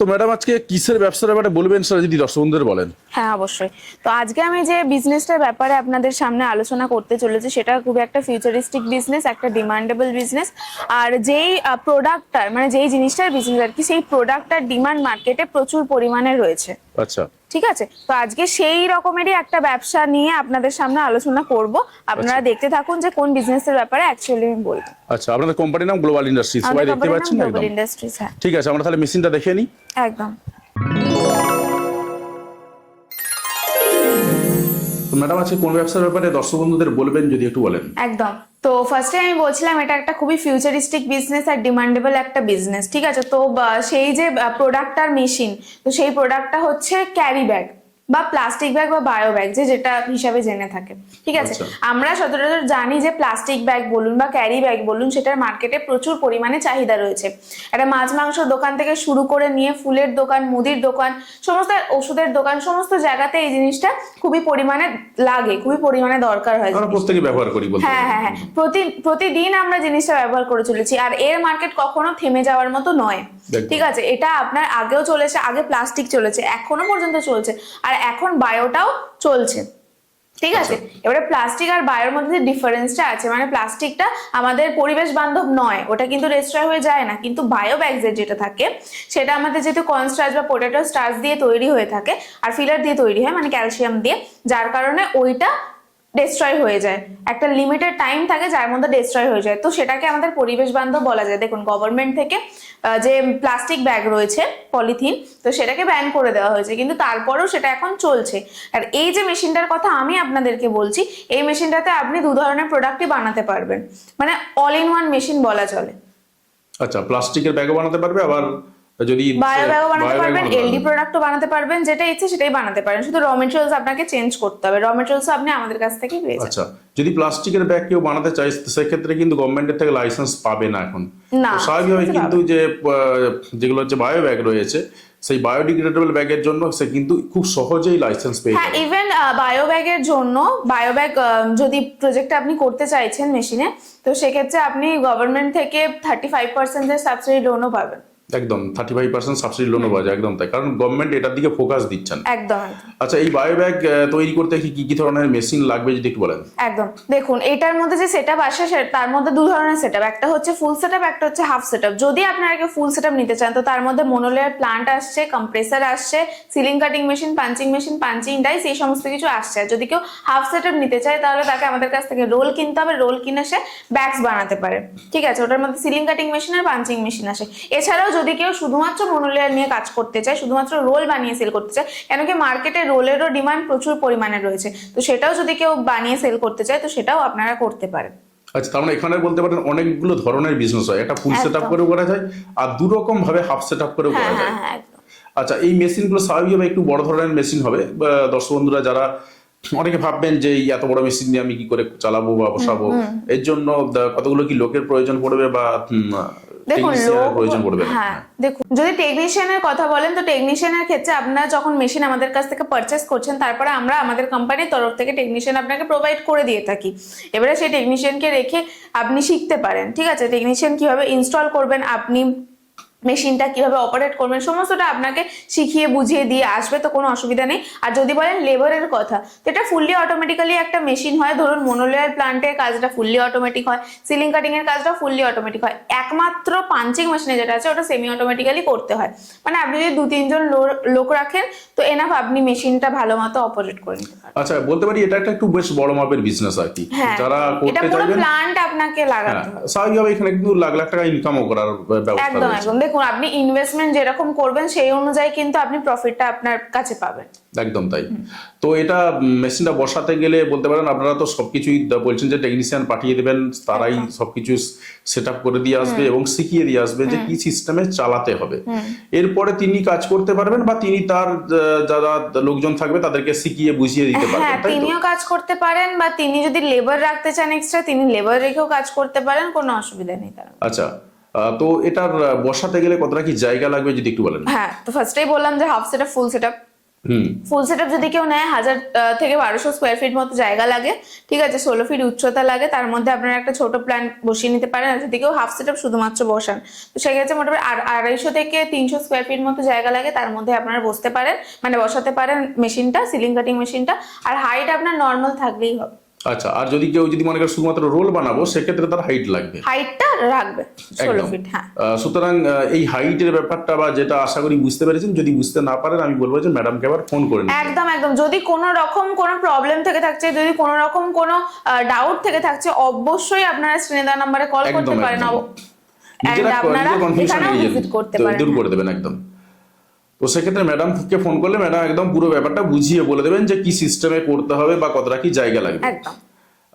তো ম্যাডাম, আজকে কিসের ব্যবসার ব্যাপারে বলবেন স্যার যদি দর্শক বন্ধুদের বলেন? হ্যাঁ অবশ্যই। তো আজকে আমি যে বিজনেসটার ব্যাপারে আপনাদের সামনে আলোচনা করতে চলেছি, সেটা খুব একটা ফিউচারিস্টিক বিজনেস একটা ডিমান্ডেবল বিজনেস আর যেই প্রোডাক্টটার মানে যেই জিনিসটার বিজনেস আর কি, সেই প্রোডাক্টটার ডিমান্ড মার্কেটে প্রচুর পরিমাণে রয়েছে। আচ্ছা। ঠিক আছে? তো আজকে সেই রকমেরই একটা ব্যবসা নিয়ে আপনাদের সামনে আলোচনা করব। আপনারা দেখতে থাকুন যে কোন বিজনেসের ব্যাপারে অ্যাকচুয়ালি আমি বলব। আচ্ছা আপনাদের কোম্পানির নাম গ্লোবাল ইন্ডাস্ট্রিজ সবাই দেখতে পাচ্ছেন একদম। হ্যাঁ। ঠিক আছে আমরা তাহলে মেশিনটা দেখে নিই। একদম। ম্যাডাম, আজকে কোন ব্যবসার ব্যাপারে দর্শক বন্ধুদের বলবেন যদি একটু বলেন? একদম। তো ফার্স্টে আমি বলছিলাম, এটা একটা খুবই ফিউচারিস্টিক বিজনেস আর ডিমান্ডেবল একটা বিজনেস ঠিক আছে? তো সেই যে প্রোডাক্টটার মেশিন তো সেই প্রোডাক্টটা হচ্ছে ক্যারি ব্যাগ বা প্লাস্টিক ব্যাগ বা বায়ো ব্যাগ যে যেটা হিসাবে জেনে থাকে। ঠিক আছে? আচ্ছা। আমরা সচরাচর জানি যে প্লাস্টিক ব্যাগ বলুন বা ক্যারি ব্যাগ বলুন সেটার মার্কেটে প্রচুর পরিমাণে চাহিদা রয়েছে। একটা মাছ মাংস দোকান থেকে শুরু করে নিয়ে ফুলের দোকান মুদির দোকান সমস্ত ওষুধের দোকান সমস্ত জায়গাতে এই জিনিসটা খুবই পরিমাণে লাগে খুবই পরিমাণে দরকার হয় প্রত্যেকে ব্যবহার করি হ্যাঁ হ্যাঁ হ্যাঁ। প্রতি প্রতিদিন আমরা জিনিসটা ব্যবহার করে চলেছি আর এর মার্কেট কখনো থেমে যাওয়ার মতো নয়। ঠিক আছে? এটা আপনার আগেও চলেছে আগে প্লাস্টিক চলেছে এখনও পর্যন্ত চলছে। আর এখন বায়োটাও চলছে। ঠিক আছে? এবারে প্লাস্টিক আর বায়োর মধ্যে যে ডিফারেন্সটা আছে মানে প্লাস্টিকটা আমাদের পরিবেশ বান্ধব নয় ওটা কিন্তু রেস্ট্রয় হয়ে যায় না। কিন্তু বায়ো ব্যাগসের যেটা থাকে সেটা আমাদের যেহেতু কনস্টার্চ বা পোটেটো স্টার্চ দিয়ে তৈরি হয়ে থাকে আর ফিলার দিয়ে তৈরি হয় মানে ক্যালসিয়াম দিয়ে যার কারণে ওইটা ডিস্ট্রয় হয়ে যায়। একটা লিমিটেড টাইম থাকে যার মধ্যে ডিস্ট্রয় হয়ে যায়। তো সেটাকে আমাদের পরিবেশ বান্ধব বলা যায়। দেখুন গভর্নমেন্ট থেকে যে প্লাস্টিক ব্যাগ রয়েছে পলিথিন তো সেটাকে ব্যান করে দেওয়া হয়েছে। কিন্তু তারপরেও সেটা এখন চলছে। আর এই যে মেশিনটার কথা আমি আপনাদেরকে বলছি, এই মেশিনটাতে আপনি দু ধরনের প্রোডাক্টই বানাতে পারবেন। মানে অল ইন ওয়ান মেশিন বলা চলে। আচ্ছা প্লাস্টিকের ব্যাগও বানাতে পারবে, আবার যদি বায়ো বানাতে পারবেন এলডি প্রোডাক্টও বানাতে পারবেন যেটা ইচ্ছে সেটাই বানাতে পারেন। শুধু র মেটেরিয়ালস আপনাকে চেঞ্জ করতে হবে। র মেটেরিয়ালস আপনি আমাদের কাছ থেকে পেয়ে আচ্ছা যদি প্লাস্টিকের ব্যাগ কেউ বানাতে চায় সেক্ষেত্রে কিন্তু গভর্নমেন্টের থেকে লাইসেন্স পাবে না এখন। না, স্বাভাবিকভাবে কিন্তু যে যেগুলো হচ্ছে বায়ো ব্যাগ রয়েছে সেই বায়োডিগ্রেডেবল ব্যাগের জন্য সে কিন্তু খুব সহজেই লাইসেন্স পেয়ে হ্যাঁ ইভেন বায়ো ব্যাগের জন্য বায়ো ব্যাগ যদি প্রজেক্ট আপনি করতে চাইছেন মেশিনে তো সেক্ষেত্রে আপনি গভর্নমেন্ট থেকে থার্টি ফাইভ পার্সেন্টের সাবসিডি লোনও পাবেন। একদম থার্টি ফাইভ পার্সেন্ট সাবসিডি লোনও পাওয়া যায় একদম তাই। কারণ গভর্নমেন্ট এটার দিকে ফোকাস দিচ্ছেন একদম একদম। আচ্ছা এই বায়ো ব্যাগ তৈরি করতে কি কি ধরনের মেশিন লাগবে যদি একটু বলেন? একদম দেখুন এটার মধ্যে যে সেট আপ আসে তার মধ্যে দু ধরনের সেট একটা হচ্ছে ফুল সেট একটা হচ্ছে হাফ সেট যদি আপনারা কেউ ফুল সেট নিতে চান তো তার মধ্যে মনোলেয়ার প্লান্ট আসছে কম্প্রেসার আসছে sealing cutting machine punching machine punching dies এই সমস্ত কিছু আসছে। যদি কেউ হাফ সেট নিতে চায় তাহলে তাকে আমাদের কাছ থেকে রোল কিনতে হবে। রোল কিনে সে ব্যাগস বানাতে পারে। ঠিক আছে ওটার মধ্যে সিলিং কাটিং মেশিন আর পাঞ্চিং মেশিন আসে। এছাড়াও যদি কেউ শুধুমাত্র মনোলেয়ার নিয়ে কাজ করতে চায় শুধুমাত্র রোল বানিয়ে সেল করতে চায় কেন কি মার্কেটে রোলেরও ডিমান্ড প্রচুর পরিমাণে রয়েছে। তো সেটাও যদি কেউ বানিয়ে সেল করতে চায় তো সেটাও আপনারা করতে পারেন। আচ্ছা তার মানে এখানে বলতে পারেন অনেকগুলো ধরনের বিজনেস হয়। একটা ফুল সেট আপ করেও করা যায় আর দু রকম ভাবে হাফ সেট আপ করেও হ্যাঁ করা হ্যাঁ যায়। হ্যাঁ আচ্ছা এই মেশিনগুলো স্বাভাবিকভাবে একটু বড় ধরনের মেশিন হবে। দর্শক বন্ধুরা যারা অনেকে ভাববেন যে এত বড় মেশিন নিয়ে আমি কি করে চালাবো বা বসাবো? এর জন্য কতগুলো কি লোকের প্রয়োজন পড়বে বা দেখুন প্রয়োজন পড়বে হ্যাঁ দেখুন যদি টেকনিশিয়ানের কথা বলেন তো টেকনিশিয়ানের ক্ষেত্রে আপনারা যখন মেশিন আমাদের কাছ থেকে পারচেস করছেন তারপরে আমরা আমাদের কোম্পানির তরফ থেকে টেকনিশিয়ান আপনাকে প্রোভাইড করে দিয়ে থাকি। এবারে সেই টেকনিশিয়ানকে রেখে আপনি শিখতে পারেন ঠিক আছে? টেকনিশিয়ান কীভাবে ইনস্টল করবেন আপনি মেশিনটা কীভাবে অপারেট করবেন সমস্তটা আপনাকে শিখিয়ে বুঝিয়ে দিয়ে আসবে তো কোনো অসুবিধা নেই। আর যদি বলেন লেবারের কথা তো এটা ফুললি অটোমেটিক্যালি একটা মেশিন হয়। ধরুন মনোলেয়ার প্লান্টের কাজটা ফুললি অটোমেটিক হয় সিলিং কাটিং এর কাজটা ফুললি অটোমেটিক হয়। একমাত্র পাঞ্চিং মেশিনে যেটা আছে ওটা সেমি অটোমেটিক্যালি করতে হয়। মানে আপনি যদি দু তিনজন লোক রাখেন তো এনাফ আপনি মেশিনটা ভালো মতো অপারেট করে নিতে পারেন আচ্ছা বলতে পারি এটা একটা একটু বেশ বড় মাপের বিজনেস আর কি। হ্যাঁ যারা এটা করতে চাইবেন প্লান্ট আপনাকে হ্যাঁ লাগাতে হবে। স্বাভাবিকভাবে এখানে কিন্তু লাখ লাখ টাকা ইনকামও করার ব্যবস্থা একদম একদম। দেখুন আপনি ইনভেস্টমেন্ট যেরকম করবেন সেই অনুযায়ী কিন্তু আপনি প্রফিটটা আপনার কাছে পাবেন। একদম তাই। তো এটা মেশিনটা বসাতে গেলে বলতে পারেন আপনারা তো সবকিছুই বলছেন যে টেকনিশিয়ান পাঠিয়ে দেবেন তারাই সবকিছু সেট আপ করে দিয়ে আসবে এবং শিখিয়ে দিয়ে আসবে যে কি সিস্টেমে চালাতে হবে। এরপরে তিনি কাজ করতে পারবেন বা তিনি তার যারা লোকজন থাকবে তাদেরকে শিখিয়ে বুঝিয়ে দিতে হ্যাঁ পারবেন তো? তিনিও কাজ করতে পারেন বা তিনি যদি লেবার রাখতে চান এক্সট্রা তিনি লেবার রেখেও কাজ করতে পারেন কোনো অসুবিধা নেই তার আচ্ছা তো এটার বসাতে গেলে কতটা কি জায়গা লাগবে যদি একটু বলেন? হ্যাঁ তো ফার্স্টেই বললাম যে half setup full setup full setup যদি কেউ নেয় হাজার থেকে বারোশো স্কোয়ার ফিট মতো জায়গা লাগে। ঠিক আছে ষোলো ফিট উচ্চতা লাগে। তার মধ্যে আপনারা একটা ছোট প্ল্যান বসিয়ে নিতে পারেন। আর যদি কেউ হাফ সেটআপ শুধুমাত্র বসান তো সেক্ষেত্রে মোটামুটি আর- আড়াইশো থেকে তিনশো স্কোয়ার ফিট মতো জায়গা লাগে। তার মধ্যে আপনারা বসতে পারেন মানে বসাতে পারেন মেশিনটা সিলিং কাটিং মেশিনটা। আর হাইট আপনার নর্মাল থাকলেই হবে। আচ্ছা আর যদি কেউ যদি মনে করে শুধুমাত্র রোল বানাবো সেক্ষেত্রে তার হাইট লাগবে। হাইটটা রাখবে ষোলো ফিট হ্যাঁ। সুতরাং এই হাইটের ব্যাপারটা বা যেটা আশা করি বুঝতে পেরেছেন যদি বুঝতে না পারেন আমি বলব যে ম্যাডামকে আবার ফোন করে নিন। একদম একদম। যদি কোনো রকম কোনো প্রবলেম থেকে থাকছে যদি কোনো রকম কোনো ডাউট থেকে থাকছে অবশ্যই আপনারা স্ক্রিনে দেওয়া নাম্বারে কল করতে পারেন। নিজেরা আপনারা নিজের কনফিউশন এখানেও করতে পারেন দূর করে দেবেন একদম। তো সেক্ষেত্রে ম্যাডামকে ফোন করলে ম্যাডাম একদম পুরো ব্যাপারটা বুঝিয়ে বলে দেবেন যে কি সিস্টেমে করতে হবে বা কতটা কি জায়গা লাগবে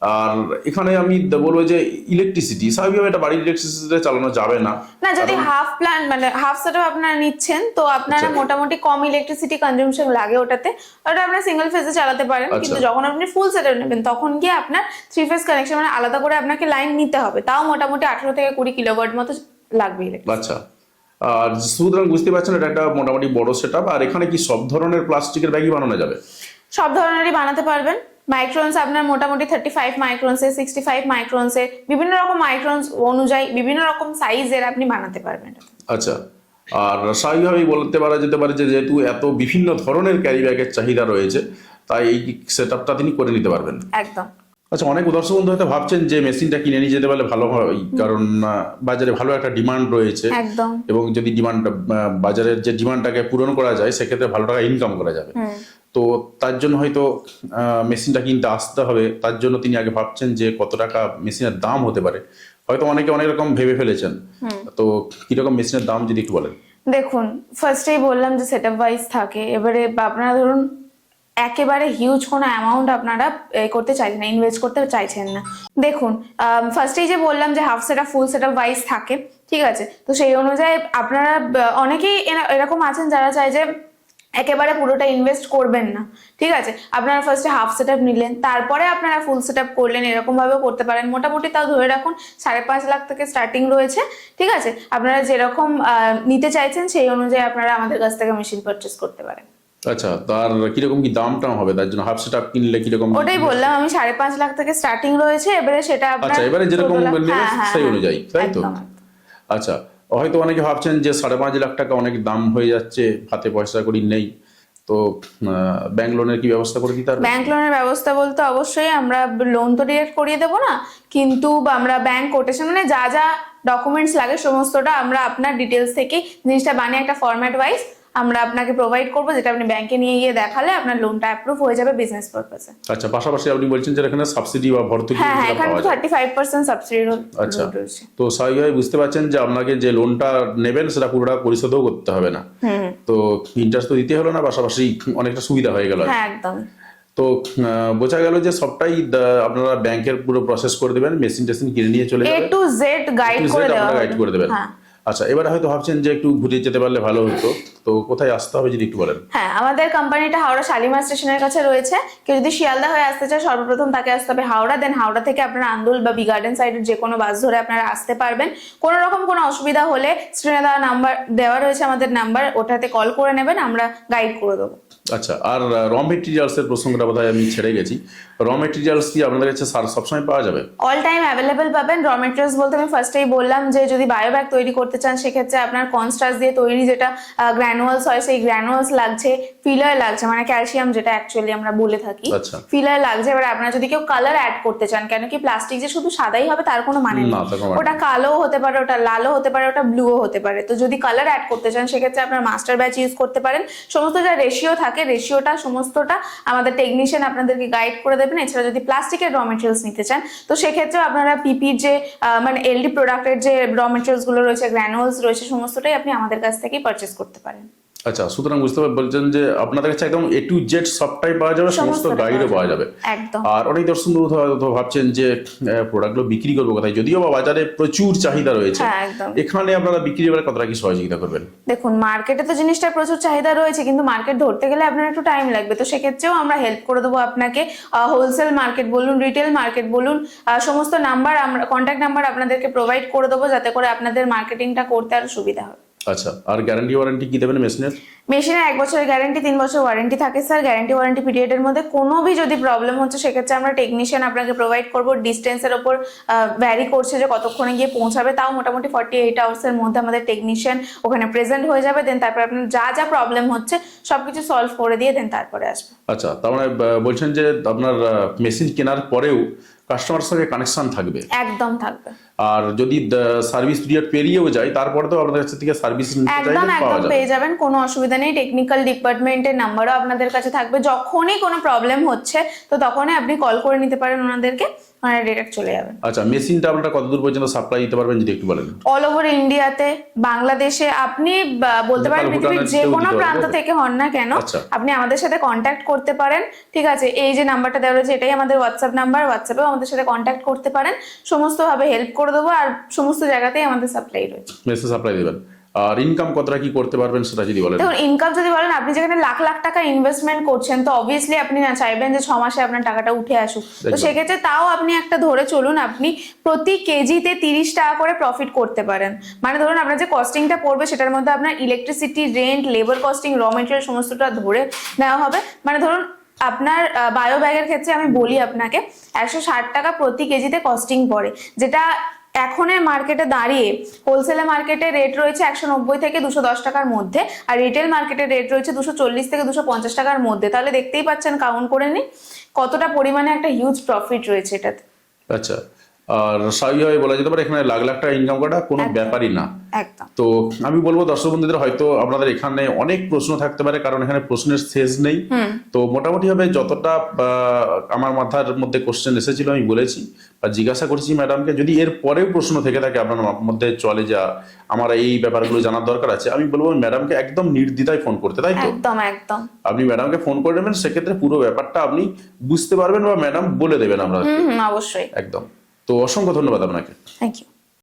আর এখানে আমি বলব যে ইলেকট্রিসিটি স্বাভাবিকভাবে এটা বাড়ির ইলেকট্রিসিটিতে চালানো যাবে না না যদি হাফ প্ল্যান মানে হাফ সেটআপ আপনারা নিচ্ছেন তো আপনারা আচ্ছা। মোটামুটি কম ইলেকট্রিসিটি কনজাম্পশন লাগে ওটাতে ওটা আপনারা সিঙ্গেল ফেজে চালাতে পারেন আচ্ছা। কিন্তু যখন আপনি ফুল সেটআপ নেবেন তখন গিয়ে আপনার থ্রি ফেজ কানেকশন মানে আলাদা করে আপনাকে লাইন নিতে হবে তাও মোটামুটি আঠারো থেকে কুড়ি কিলোওয়াট মতো লাগবে। আচ্ছা আর সুতরাং বুঝতে পারছেন এটা একটা মোটামুটি বড় সেট আর এখানে কি সব ধরনের প্লাস্টিকের ব্যাগই বানানো যাবে? সব ধরনেরই বানাতে পারবেন। মাইক্রোনস আপনার মোটামুটি থার্টি ফাইভ মাইক্রোনসে সিক্সটি ফাইভ মাইক্রোনসে বিভিন্ন রকম মাইক্রোনস অনুযায়ী বিভিন্ন রকম সাইজের আপনি বানাতে পারবেন। আচ্ছা আর স্বাভাবিকভাবেই বলতে পারা যেতে পারে যে যেহেতু এত বিভিন্ন ধরনের ক্যারি ব্যাগের চাহিদা রয়েছে তাই এই সেট তিনি করে নিতে পারবেন। একদম। আচ্ছা অনেক দর্শক বন্ধু হয়তো ভাবছেন যে মেশিনটা কিনে নিয়ে যেতে পারলে ভালো হয় কারণ বাজারে ভালো একটা ডিমান্ড রয়েছে। এবং যদি ডিমান্ড বাজারের যে ডিমান্ডটাকে পূরণ করা যায় সেক্ষেত্রে ভালো টাকা ইনকাম করা যাবে। তো তার জন্য হয়তো মেশিনটা কিনতে আসতে হবে। তার জন্য তিনি আগে ভাবছেন যে কত টাকা মেশিনের দাম হতে পারে। হয়তো অনেকে অনেক রকম ভেবে ফেলেছেন। তো কীরকম মেশিনের দাম যদি একটু বলেন? দেখুন ফার্স্টেই বললাম যে সেট আপ ওয়াইজ থাকে। এবারে আপনারা ধরুন একেবারে হিউজ কোনো অ্যামাউন্ট আপনারা করতে চাইছেন না ইনভেস্ট করতে চাইছেন না। দেখুন ফার্স্টেই যে বললাম যে half set up full set wise থাকে, ঠিক আছে? তো সেই অনুযায়ী আপনারা অনেকেই এরা- এরকম আছেন যারা চায় যে একেবারে পুরোটা ইনভেস্ট করবেন না, ঠিক আছে? আপনারা ফার্স্টে হাফ সেট আপ নিলেন, তারপরে আপনারা ফুল সেট আপ করলেন এরকম ভাবে করতে পারেন। মোটামুটি তাও ধরে রাখুন, সাড়ে পাঁচ লাখ থেকে স্টার্টিং রয়েছে, ঠিক আছে? আপনারা যেরকম নিতে চাইছেন, সেই অনুযায়ী আপনারা আমাদের কাছ থেকে মেশিন পারচেস করতে পারেন। আচ্ছা তার কীরকম কি দাম টাম হবে? তার জন্য হাফ সেট আপ কিনলে কীরকম ওটাই বললাম আমি সাড়ে পাঁচ লাখ থেকে স্টার্টিং রয়েছে এবারে সেটা আচ্ছা এবারে যেরকম হ্যাঁ, হ্যাঁ, সেই হ্যাঁ, অনুযায়ী তাই তো। আচ্ছা হয়তো অনেকে ভাবছেন যে সাড়ে পাঁচ লাখ টাকা অনেক দাম হয়ে যাচ্ছে হাতে পয়সা করি নেই তো ব্যাংক লোনের কি ব্যবস্থা করে দিতে পারবে ব্যাংক লোনের ব্যবস্থা বলতে অবশ্যই আমরা লোন তো ডিরেক্ট করিয়ে দেবো না কিন্তু আমরা ব্যাংক কোটেশন মানে যা যা ডকুমেন্টস লাগে সমস্তটা আমরা আপনার ডিটেলস থেকে জিনিসটা বানিয়ে একটা ফরম্যাট ওয়াইজ আমরা আপনাকে প্রোভাইড করব যেটা আপনি ব্যাংকে নিয়ে গিয়ে দেখালে আপনার লোনটা অ্যাপ্রুভ হয়ে যাবে বিজনেস পারপাসে আচ্ছা পাশাপাশি আপনি বলছেন যে এখানে সাবসিডি বা ভর্তুকি হ্যাঁ হ্যাঁ এখানে থার্টি ফাইভ পার্সেন্ট সাবসিডি আচ্ছা তো স্বাভাবিকভাবে বুঝতে পারছেন যে আপনাকে যে লোনটা নেবেন সেটা পুরোটা পরিশোধও করতে হবে না। হুম। তো ইন্টারেস্ট তো দিতে হলো না পাশাপাশি অনেকটা সুবিধা হয়ে গেল হ্যাঁ একদম। তো বোঝা গেল যে সবটাই আপনারা ব্যাংকের পুরো প্রসেস করে দেবেন মেশিন টেশিন কিনে নিয়ে চলে যাবেন। এ যাবে টু জেড গাইড করে দেওয়া গাইড করে দেবেন। হ্যাঁ। আচ্ছা এবার হয়তো ভাবছেন যে একটু ঘুরে যেতে পারলে ভালো হতো। তো কোথায় আসতে হবে যদি একটু বলেন? হ্যাঁ আমাদের কোম্পানিটা হাওড়া শালিমার স্টেশনের কাছে রয়েছে। কেউ যদি শিয়ালদা হয়ে আসতে চায়, সর্বপ্রথম তাকে আসতে হবে হাওড়া। দেন হাওড়া থেকে আপনারা আন্দুল বা বি গার্ডেন সাইডের যে কোনো বাস ধরে আপনারা আসতে পারবেন। কোনো রকম কোনো অসুবিধা হলে স্ক্রিনে দেওয়া নাম্বার দেওয়া রয়েছে আমাদের নাম্বার ওটাতে কল করে নেবেন, আমরা গাইড করে দেবো। আচ্ছা আর র মেটেরিয়ালস এর প্রসঙ্গটা বোধহয় আমি ছেড়ে গেছি। র মেটেরিয়ালস কি আপনাদের কাছে সার সবসময় পাওয়া যাবে? অল টাইম অ্যাভেলেবেল পাবেন। র মেটেরিয়ালস বলতে আমি ফার্স্টেই বললাম যে যদি বায়ো ব্যাগ তৈরি করতে চান সেক্ষেত্রে আপনার কনস্ট্রাস দিয়ে তৈরি যেটা গ্র্যানুয়ালস হয় সেই গ্র্যানুয়ালস লাগছে ফিলার লাগছে মানে ক্যালসিয়াম যেটা অ্যাকচুয়ালি আমরা বলে থাকি। আচ্ছা। ফিলার লাগছে এবার আপনারা যদি কেউ কালার অ্যাড করতে চান কেন কি প্লাস্টিক যে শুধু সাদাই হবে তার কোনো মানে নেই। মানে ওটা কালোও হতে পারে ওটা লালও হতে পারে ওটা ব্লুও হতে পারে। তো যদি কালার অ্যাড করতে চান সেক্ষেত্রে আপনার মাস্টার ব্যাচ ইউজ করতে পারেন। সমস্ত যা রেশিও থাকে রেশিওটা সমস্তটা আমাদের টেকনিশিয়ান আপনাদেরকে গাইড করে দেবেন। এছাড়া যদি প্লাস্টিকের র মেটেরিয়ালস নিতে চান, তো সেক্ষেত্রেও আপনারা পিপির যে মানে এলডি প্রোডাক্টের যে র মেটেরিয়ালসগুলো রয়েছে গ্র্যানুয়ালস রয়েছে, সমস্তটাই আপনি আমাদের কাছ থেকেই পারচেস করতে পারেন। আচ্ছা সুতরাং বুঝতে পার বলছেন যে আপনাদের কাছে একদম এ টু জেড সবটাই পাওয়া যাবে সমস্ত গাইডও পাওয়া যাবে। আর অনেক দর্শক বন্ধু হয়তো ভাবছেন যে প্রোডাক্টগুলো বিক্রি করব কোথায়? যদিও বা বাজারে প্রচুর চাহিদা রয়েছে। হ্যাঁ এখানে আপনারা বিক্রি এবার কতটা কি সহযোগিতা করবেন? দেখুন মার্কেটে তো জিনিসটার প্রচুর চাহিদা রয়েছে কিন্তু মার্কেট ধরতে গেলে আপনার একটু টাইম লাগবে। তো সেক্ষেত্রেও আমরা হেল্প করে দেবো আপনাকে। হোলসেল মার্কেট বলুন রিটেল মার্কেট বলুন সমস্ত নাম্বার আমরা কন্ট্যাক্ট নাম্বার আপনাদেরকে প্রোভাইড করে দেবো যাতে করে আপনাদের মার্কেটিংটা করতে আরও সুবিধা হয়। আচ্ছা আর গ্যারান্টি ওয়ারেন্টি কি দেবেন মেশিনের মেশিনের এক বছরের গ্যারেন্টি তিন বছর ওয়ারেন্টি থাকে স্যার গ্যারেন্টি ওয়ারেন্টি পিরিয়ডের মধ্যে কোনো ভি যদি প্রবলেম হচ্ছে সেক্ষেত্রে আমরা টেকনিশিয়ান আপনাকে প্রোভাইড করব। ডিস্টেন্সের ওপর ভ্যারি করছে যে কতক্ষণে গিয়ে পৌঁছাবে। তাও মোটামুটি ফর্টি এইট আওয়ার্সের মধ্যে আমাদের টেকনিশিয়ান ওখানে প্রেজেন্ট হয়ে যাবে। দেন তারপর আপনার যা যা প্রবলেম হচ্ছে সবকিছু সলভ করে দিয়ে দেন তারপরে আসবে। আচ্ছা তার মানে বলছেন যে আপনার মেশিন কেনার পরেও কাস্টমার সঙ্গে কানেকশন থাকবে। একদম থাকবে। আর যদি সার্ভিস পিরিয়ড পেরিয়েও যায় তারপরে তো আপনাদের কাছ থেকে সার্ভিস নিতে একদম একদম পেয়ে যাবেন কোনো অসুবিধা নেই। টেকনিক্যাল ডিপার্টমেন্টের নাম্বারও আপনাদের কাছে থাকবে। যখনই কোনো প্রবলেম হচ্ছে তো তখনই আপনি কল করে নিতে পারেন ওনাদেরকে ওনারা ডিরেক্ট চলে যাবেন। আচ্ছা মেশিনটা আপনারা কতদূর পর্যন্ত সাপ্লাই দিতে পারবেন যদি একটু বলেন? অল ওভার ইন্ডিয়াতে বাংলাদেশে আপনি বলতে পারেন পৃথিবীর যে কোনো প্রান্ত থেকে হন না কেন আচ্ছা। আপনি আমাদের সাথে কন্ট্যাক্ট করতে পারেন। ঠিক আছে এই যে নাম্বারটা দেওয়া রয়েছে এটাই আমাদের হোয়াটসঅ্যাপ নাম্বার হোয়াটসঅ্যাপেও আমাদের সাথে কন্ট্যাক্ট করতে পারেন। সমস্ত ভাবে হেল্প করে দেবো আর সমস্ত জায়গাতেই আমাদের সাপ্লাই রয়েছে। মেসেজ সাপ্লাই দেবেন। আর ইনকাম কতটা কি করতে পারবেন সেটা যদি বলেন। দেখুন ইনকাম যদি বলেন আপনি যেখানে লাখ লাখ টাকা ইনভেস্টমেন্ট করছেন তো অবভিয়াসলি আপনি না চাইবেন যে ছ মাসে আপনার টাকাটা উঠে আসুক। তো সেক্ষেত্রে তাও আপনি একটা ধরে চলুন আপনি প্রতি কেজিতে তিরিশ টাকা করে প্রফিট করতে পারেন। মানে ধরুন আপনার যে কস্টিংটা পড়বে সেটার মধ্যে আপনার electricity rent labour costing raw material সমস্তটা ধরে নেওয়া হবে। মানে ধরুন আপনার বায়ো ব্যাগের ক্ষেত্রে আমি বলি আপনাকে, একশো ষাট টাকা প্রতি কেজিতে কস্টিং পড়ে। যেটা এখনের মার্কেটে দাঁড়িয়ে হোলসেলে মার্কেটে রেট রয়েছে একশো নব্বই থেকে দুশো দশ টাকার মধ্যে, আর রিটেল মার্কেটে রেট রয়েছে দুশো চল্লিশ থেকে দুশো পঞ্চাশ টাকার মধ্যে। তাহলে দেখতেই পাচ্ছেন কাউন্ট করে নিন, কতটা পরিমাণে একটা হিউজ প্রফিট রয়েছে এটাতে। আচ্ছা। আর স্বাভাবিকভাবে বলা যেতে পারে এখানে লাখ লাখ টাকা ইনকাম করা কোনো ব্যাপারই না। তো আমি বলব দর্শক বন্ধুদের হয়তো আপনাদের এখানে অনেক প্রশ্ন থাকতে পারে কারণ এখানে প্রশ্নের শেষ নেই। তো মোটামুটি ভাবে যতটা আমার মাথার মধ্যে কোশ্চেন এসেছিল আমি বলেছি বা জিজ্ঞাসা করছি ম্যাডামকে যদি এর পরেও প্রশ্ন থেকে থাকে আপনার মধ্যে চলে যা আমার এই ব্যাপারগুলো জানার দরকার আছে আমি বলব ম্যাডামকে একদম নির্দ্বিধায় ফোন করতে তাই তো? একদম একদম। আপনি ম্যাডামকে ফোন করে নেবেন সেক্ষেত্রে পুরো ব্যাপারটা আপনি বুঝতে পারবেন বা ম্যাডাম বলে দেবেন আমরা অবশ্যই। একদম। তো অসংখ্য ধন্যবাদ আপনাকে। Thank you